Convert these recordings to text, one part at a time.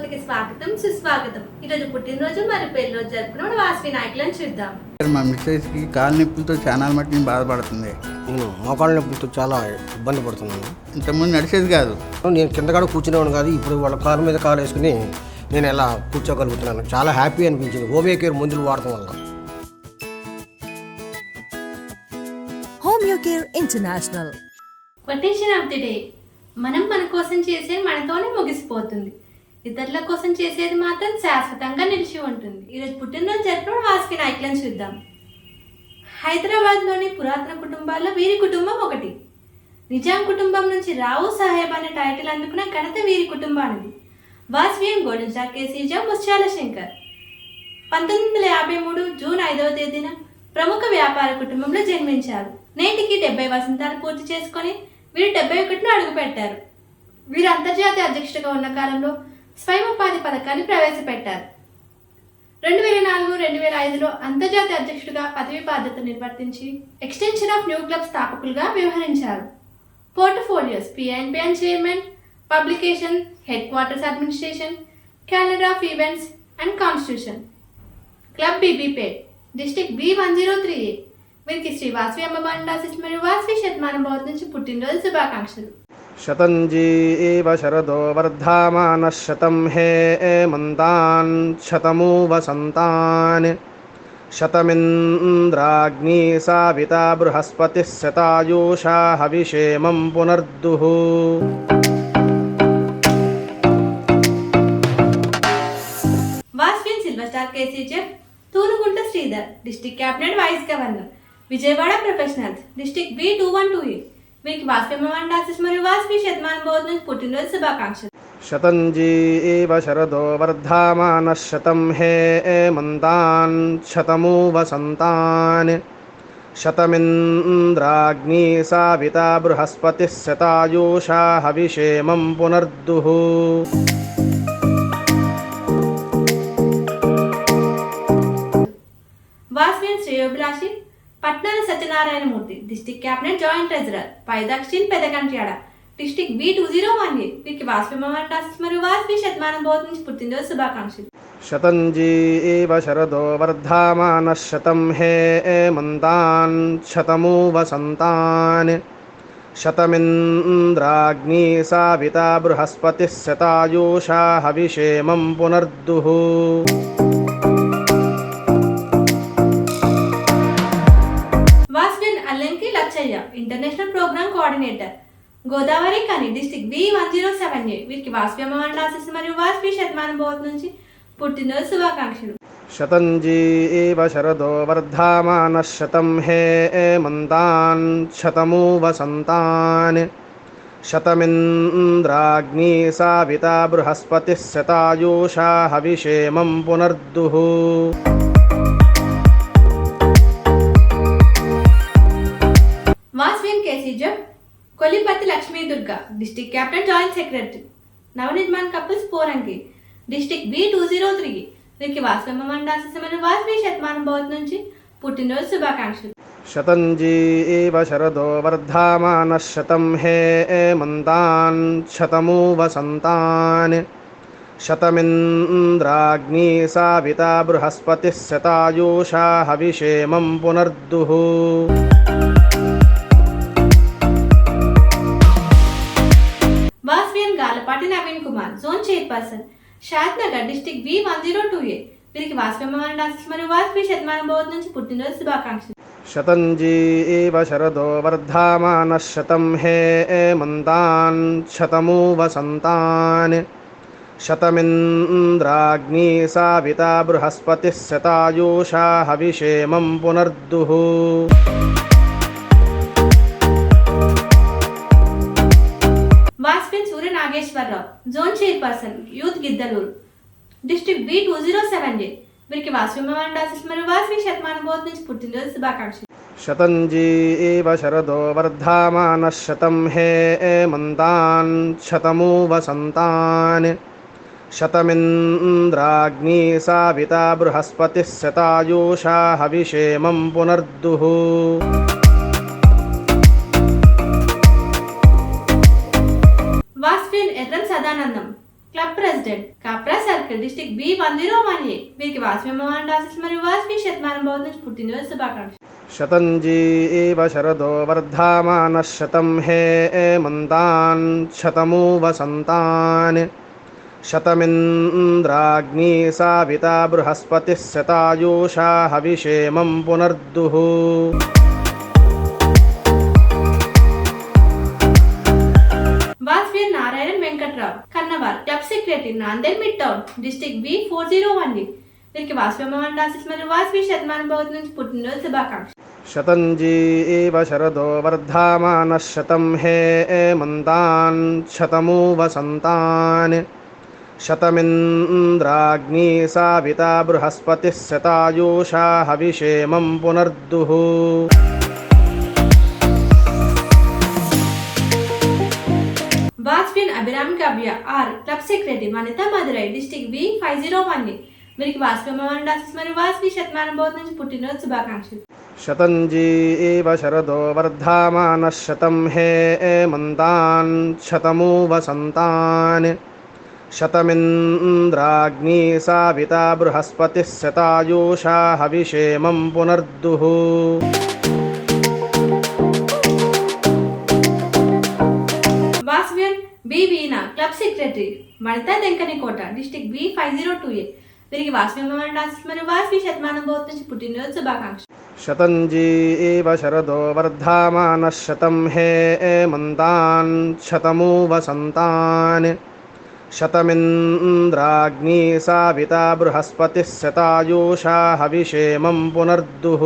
స్వాగతం సుస్వాగతం. ఈరోజు పుట్టినరోజు మరి పెళ్ళి రోజు జరుపుకున్న వాసవి నాయకులను చూద్దాం. మా మిస్సెస్కి కాలు నొప్పులతో చాలా మట్టి నేను బాధపడుతుంది. నేను మోకాళ్ళ నొప్పులతో చాలా ఇబ్బంది పడుతున్నాను. ఇంతకుముందు నడిచేది కాదు. నేను కింద కూడా కూర్చునేవాడు కాదు ఇప్పుడు వాళ్ళ కాలు మీద కాలు వేసుకుని నేను ఎలా కూర్చోగలుగుతున్నాను. చాలా హ్యాపీ అనిపించింది. హోమియో కేర్ మందులు వాడటం వల్ల. Homeo Care International. Quotation of the day మనం మన కోసం చేసేది మనతోనే ముగిసిపోతుంది. ఇతరుల కోసం చేసేది మాత్రం శాశ్వతంగా నిలిచి ఉంటుంది. ఈరోజు పుట్టినరోజు జరుపుకున్న వాసుకి నాయకులను చూద్దాం. హైదరాబాద్లోని పురాతన కుటుంబాల్లో వీరి కుటుంబం ఒకటి. నిజాం కుటుంబం నుంచి రావు సాహెబ్ అనే టైటిల్ అందుకున్న ఘనత వీరి కుటుంబానిది. వాస్వియం గోడంజా కేసీజా ముత్యాల శంకర్ పంతొమ్మిది వందల యాభై మూడు జూన్ ఐదవ తేదీన ప్రముఖ వ్యాపార కుటుంబంలో జన్మించారు. నేటికి డెబ్బై వసంతాలు పూర్తి చేసుకొని వీరు డెబ్బై ఒకటిలో అడుగుపెట్టారు. వీరు అంతర్జాతీయ అధ్యక్షుడిగా ఉన్న కాలంలో స్వయం ఉపాధి పథకాన్ని ప్రవేశపెట్టారు. రెండు వేల నాలుగు రెండు వేల ఐదులో అంతర్జాతీయ అధ్యక్షుడిగా పదవి బాధ్యత నిర్వర్తించి ఎక్స్టెన్షన్ ఆఫ్ న్యూ క్లబ్ స్థాపకులుగా వ్యవహరించారు. Portfolios PNPN chairman publication headquarters administration calendar of events and constitution. Club Bibipet district B one zero three A వీరికి శ్రీ వాసవి అమ్మవారి మరియు వాసవి శతమానం భవన్ నుంచి పుట్టినరోజు శుభాకాంక్షలు. శతంజీ ఏవ శరదో వర్ధమానः శతం హే మంతాన్ శతమూ వసంతాన్ శతమింద్రాగ్నీ సావితా బృహస్పతిः శతాయూషా హవిషేమం పునర్దుః Vasavian silver star KCGF Thunugunta Sridhar district cabinet vice governor Vijayawada professionals district B two one two A వీరికి వాసవి అమ్మవారి ఆశీస్ మరియు వాసవి శతమానం బౌద్ధ నుంచి పుట్టినరోజు శుభాకాంక్షలు శతంజీ ఏవ శరదో వర్ధమానः శతం హే మంతాన్ శతమూ వసంతాన్ శతమింద్రాగ్నీ సావితా బృహస్పతిः శతాయూషా హవిషేమం పునర్దుః వాస్విన్ శ్రేయోభిలాషి Patnala Satyanarayanamurthy district cabinet joint treasurer పైదక్షిణ్ Pedagantyada district B two zero one A వీరికి వాసవి మరియు వాస్పి శతమానం బోధ నుంచి పుట్టినరోజు శుభాకాంక్షలు. శతంజీ ఏవ శరదో వర్ధమాన శతం హే మంతాన్ శతమూ వసంతాన్ శతమింద్రాగ్నీ సావిత బృహస్పతిः శతాయూషా హవిషేమం పునర్దుః. Lachchaiah international programme coordinator Godavari కని district B one zero seven A. వీరికి వాస్పి అమ్మవారి ఆశీస్ మరియు వాస్పి శతమానం బౌద్ధ నుంచి పుట్టినరోజు శుభాకాంక్షలు. శతంజీ ఏవ శరదో వర్ధమాన శతం హే మంతాన్ శతమూ వసంతాన్ శతమింద్రాగ్నీ సావిత బృహస్పతి శతాయూషా హవిషేమం పునర్దుః. వాస్విన్ కేసీజం Kollipatti Lakshmi Durga district captain joint secretary Navanirman couples Porangi district B two zero three వీరికి వాస్వి మండాసమైన వాసవి మరియు శతమానం బౌద్ధ నుంచి పుట్టినరోజు శుభాకాంక్షలు. శతంజీ ఏవ శరదో వర్ధమాన శతం హే మంతాన్ శతమూ వసంతాన్ శతమింద్రాగ్ని సావిత బృహస్పతి శతాయూషా హవిషేమం పునర్దుః. Person chairperson Shadnagar district V one zero two A. వీరికి వాస్వి అమ్మవారి మరియు వాస్వి శతమానం బౌద్ధ నుంచి పుట్టినరోజు శుభాకాంక్షలు. శతంజీ ఏవ శరదో వర్ధమాన శతం హే మంతాన్ శతమూ వసంతాన్ శతమింద్రాగ్ని సావిత బృహస్పతి శతాయూషా హవిషేమం పునర్దుః. Zone chairperson youth Giddaluru. District B two zero seven A వీరికి వాస్వి అమ్మవారి మరియు వాస్వి శతమానం బౌద్ధ నుంచి పుట్టినరోజు శుభాకాంక్షలు. శతంజీ ఏవ శరదో వర్ధమాన శతం హే మంతాన్ శతమూ వసంతాన్ శతమింద్రాగ్ని సావిత బృహస్పతి శతాయూషా హవిషేమం పునర్దుః. Vasavian district B one zero one A వీరికి వాసవి అమ్మవారి ఆశీస్ మరియు వాసవి శతమానం బౌద్ధ నుంచి పుట్టినరోజు శుభాకాంక్షలు. శతంజీ ఏవ శరదో వర్ధమాన శతం హే మంతాన్ శతమూ వసంతాన్ శతమింద్రాగ్నీ సావిత బృహస్పతిः శతాయూషా హవిషేమం పునర్దుః. Nanded mid town district B four zero one D వీరికి వాసవి అమ్మవారి మరియు వాసవి శతమానం బౌద్ధ నుంచి పుట్టినరోజు శుభాకాంక్షలు. శతంజీ ఏవ శరదో వర్ధమాన శతం హే మంతాన్ శతమూ వసంతాన్ శతమింద్రాగ్నీ సావిత బృహస్పతి శతాయూషా హవిషేమం పునర్దుః. వాజ్పేన్ Abhiram Kavya R club secretary Vanitha Madurai district B five zero one వీరికి వాసవి అమ్మవారి ఆశీస్ మరియు వాసవి శతమానం బౌద్ధ నుంచి పుట్టినరోజు శుభాకాంక్షలు శతంజీ ఏవ శరదో వర్ధమానः శతం హే మంతాన్ శతమూ వసంతాన్ శతమింద్రాగ్నీ సావితా బృహస్పతిः శతాయూషా హవిషేమం పునర్దుః Vasavian B Veena club secretary Vanitha Denkanikota district B five zero two A. వీరికి వాసవి అమ్మవారి ఆశీస్ మరియు వాసవి శతమానం బౌద్ధ నుంచి పుట్టినరోజు శుభాకాంక్షలు. శతంజీ ఏవ శరదో వర్ధమానः శతం హే మంతాన్ శతమూ వసంతాన్ శతమింద్రాగ్నీ సావితా బృహస్పతిः శతాయూషా హవిషేమం పునర్దుః.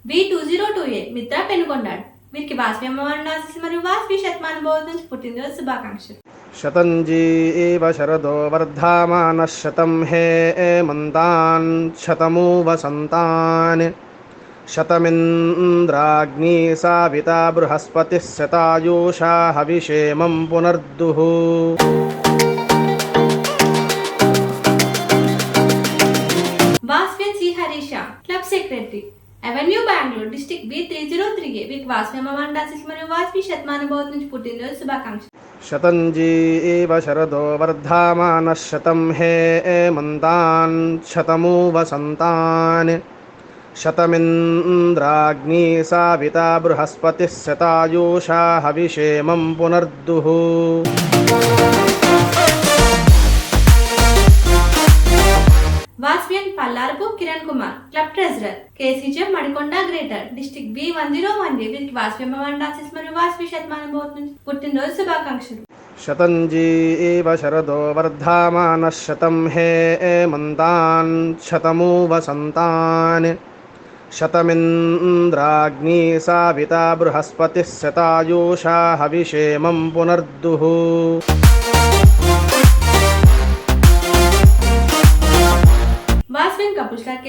District B two zero two A Mitra పెనుకొండాడు వీరికి వాసవి అమ్మవారి ఆశీస్ మరియు వాసవి శతమానం బౌద్ధ నుంచి పుట్టినరోజు శుభాకాంక్షలు శతంజీ ఏవ శరదో వర్ధమానः శతం హే మంతాన్ శతమూ వసంతాన్ శతమింద్రాగ్నీ సావితా బృహస్పతిः శతాయూషా హవిషేమం పునర్దుః Vasavian C Harisha club secretary avenue Bengaluru district B three zero three A వీరికి వాస్మి అమ్మవారి ఆశీస్ మరియు వాస్మి శతమానం బౌద్ధ నుంచి పుట్టినరోజు శుభాకాంక్షలు శతంజీ ఏవ శరదో వర్ధమాన శతం హే మంతాన్ శతమూ వసంతాన్ శతమింద్రాగ్నీ సావిత బృహస్పతి శతాయూషా హవిషేమం పునర్దుః Vasavian Pallarapu Kiran Kumar club treasurer KCGM Madikonda greater district B one zero one A వీరికి వాసవి అమ్మవారి ఆశీస్ మరియు వాసవి శతమానం బౌద్ధ నుంచి పుట్టినరోజు శుభాకాంక్షలు శతంజీ ఏవ శరదో వర్ధమానः శతం హే మంతాన్ శతమూ వసంతాన్ శతమింద్రాగ్నీ సావితా బృహస్పతిः శతాయూషా హవిషేమం పునర్దుః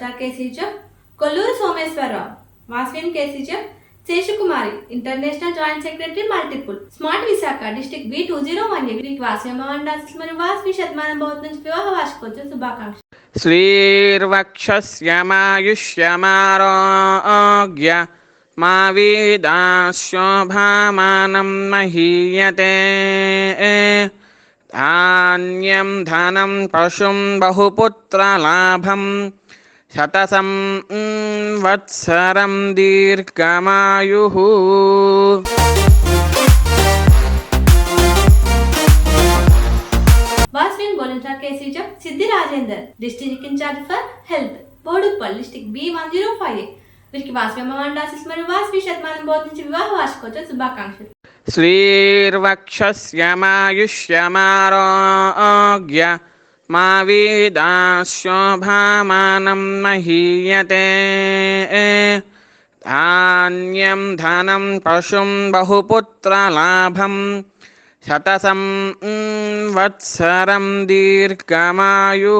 Kavitha K teacher Kolluru Someswararao Vasavian K teacher Seshakumari international joint secretary multiple smart Visakha district B two zero one వీరికి వాస్యమాండాల్సి మరియు వాస్వి శతమానం భవత్ నుంచి వివాహ వార్షికోత్సవ శుభాకాంక్ష శ్రీర్వక్షమాయుష్యమారోగ్య మా వీదాశోభామానం మహీయతే. ధాన్యం ధనం పశుం బహుపుత్రలాభం शतसं mm, वत्सरं दीर्घमायुः వాస్విన్ గోలింట్రా KCGM Siddhi Rajender district incharge for health Boduppal district B one zero five వీరికి వాసవి అమ్మవారి ఆశీస్సులు మరియు వాసవి శతమానం బౌద్ధ నుంచి వివాహ వార్షికోత్సవ శుభాకాంక్షలు श्रीर्वक्षस्यमायुष्यमारोग्य మా వేదాశోభామానం మహీయతే ధాన్యం ధనం పశుం బహుపుత్రలాభం శతసం వత్సరం దీర్ఘమాయు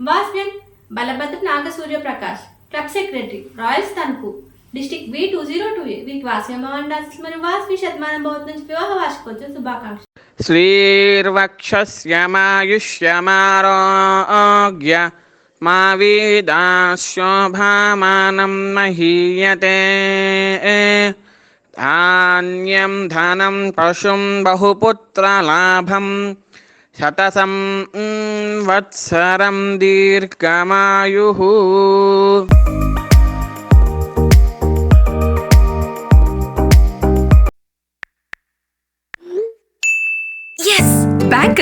Vasavian Balabhadra Nagasurya Prakash club secretary royals Tanuku district B two zero two వీటి వాస్యమాన్ మరియు వాస్వి శతమానం భవత్ నుంచి వివాహ వార్షికోత్సవ శుభాకాంక్ష శ్రీర్వక్షస్యమాయుష్యమారోగ్య మా వీదాశోభామానం మహీయతే ధాన్యం ధనం పశుం బహుపుత్రలాభం శతసం వత్సరం దీర్ఘమాయు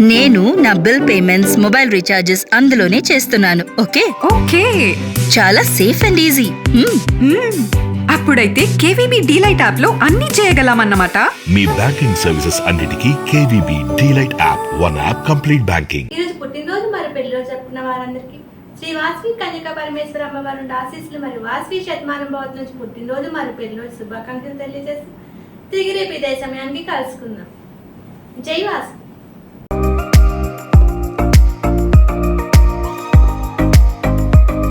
నేను నా బిల్ పేమెంట్స్ మొబైల్ రీఛార్జెస్ అందులోనే చేస్తున్నాను. ఓకే? ఓకే. చాలా సేఫ్ అండ్ ఈజీ. అప్పుడైతే కేవీబీ డీలైట్ యాప్లో అన్ని చేయగలమన్నమాట. మీ బ్యాంకింగ్ సర్వీసెస్ అన్నిటికీ KVB DLite app one app complete banking. ఈరోజు పుట్టినరోజు మరి పెళ్ళిరోజు జరుపుకున్న వారందరికీ శ్రీ వాసవి కన్యక పరమేశ్వర అమ్మవారి నుండి ఆశీస్సులు మరియు వాసవి శతమానం భవత్ నుంచి పుట్టినరోజు మరి పెళ్ళిరోజు శుభాకాంక్షలు తెలియజేసి తిరిగి రేపు ఇదే సమయానికి కలుసుకుందాం. జై వాసు